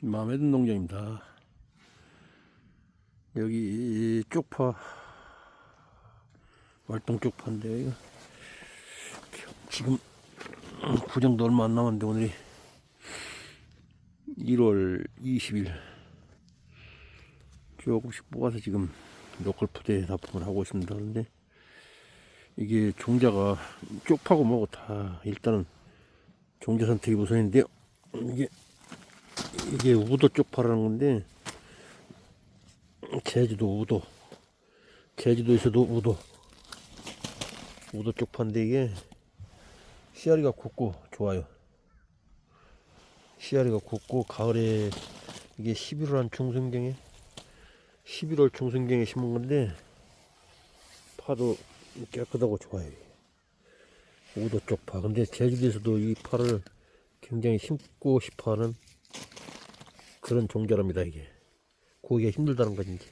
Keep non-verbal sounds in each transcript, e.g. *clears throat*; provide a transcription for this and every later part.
마음에 든 농장입니다. 여기 쪽파 월동 쪽파인데 이거 지금 구정도 얼마 안 남았는데 오늘이 1월 20일 조금씩 뽑아서 지금 로컬 푸드에 납품을 하고 있습니다. 그런데 이게 종자가 쪽파고 뭐고 다 일단은 종자 선택이 우선인데요. 이게 이게 우도 쪽 파라는 건데 제주도 우도. 제주도에서도 우도. 우도 쪽 파인데 이게 씨알이가 굵고 좋아요. 씨알이가 굵고 가을에 이게 11월 한 중순경에 11월 중순경에 심은 건데 파도 깨끗하고 좋아요. 우도 쪽파. 근데 제주도에서도 이 파를 굉장히 심고 싶어하는 그런 종자랍니다 이게. 구하기가 힘들다는 거지 이제.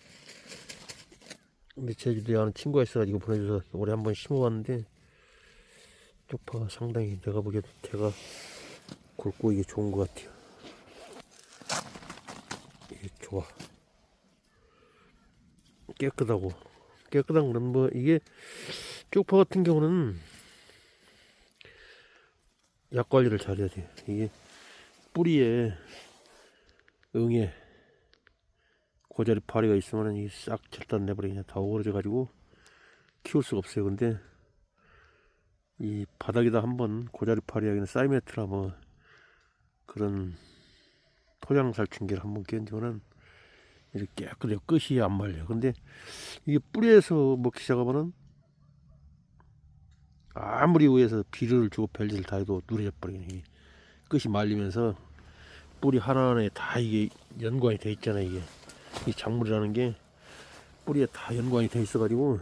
근데 제주도에 아는 친구가 있어가지고 보내줘서 올해 한번 심어봤는데 쪽파가 상당히 내가 보기에도 대가 굵고 이게 좋은 것 같아요. 이게 좋아. 깨끗하고. 깨끗한 건뭐 이게 쪽파 같은 경우는 약 관리를 잘해야 돼요. 이게 뿌리에 응에 고자리 파리가 있으면 이게 싹 절단 그냥 다 오그러져 가지고 키울 수가 없어요. 근데 이 바닥에다 한번 고자리 그냥 사이메트라 뭐 그런 토양 살충기를 한번 끼얹으면은 이렇게 깨끗해요 끝이 안 말려요. 근데 이게 뿌리에서 먹기 시작하면은 아무리 위에서 비료를 주고 별짓을 다 해도 누래져 버리네. 끝이 말리면서 뿌리 하나하나에 다 이게 연관이 돼 있잖아 이게. 이 작물이라는 게 뿌리에 다 연관이 돼 있어 가지고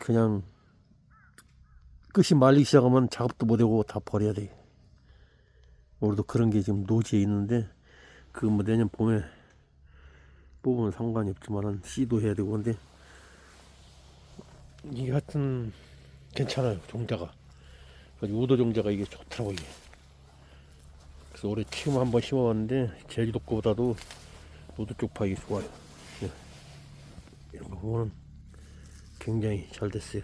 그냥 끝이 말리기 시작하면 작업도 못하고 다 버려야 돼. 우리도 그런 게 지금 노지에 있는데 그 뭐 내년 봄에 뽑으면 상관이 없지만은 씨도 해야 되고 근데 이게 하여튼 괜찮아요 종자가. 우도 종자가 이게 좋더라고 이게 그래서 올해 처음 한번 심어봤는데 제주도 거보다도 우도 쪽파 이게 좋아요 예. 이런 거 보면은 굉장히 잘 됐어요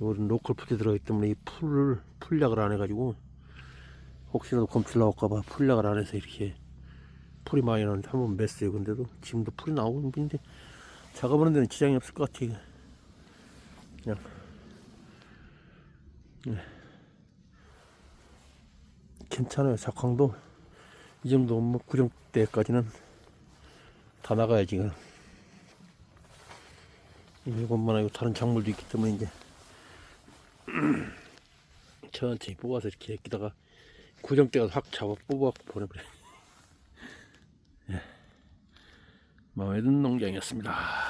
우리는 로컬 푸드에 들어가기 때문에 이 풀을 풀약을 안 해가지고 혹시라도 검출 나올까봐 풀약을 안 해서 이렇게 풀이 많이 나는데 한번 맸어요 근데도 지금도 풀이 나오는 분인데 작업하는 데는 지장이 없을 것 같아요. 그냥 네. 괜찮아요. 작황도. 이 정도 뭐 구정 때까지는 다 나가야 지금 이것만 아니고 다른 작물도 있기 때문에 이제 *clears throat* 천천히 뽑아서 이렇게 여기다가 구정 때가 확 잡아 뽑아갖고 보내버려. *laughs* 예. 마음에 드는 농장이었습니다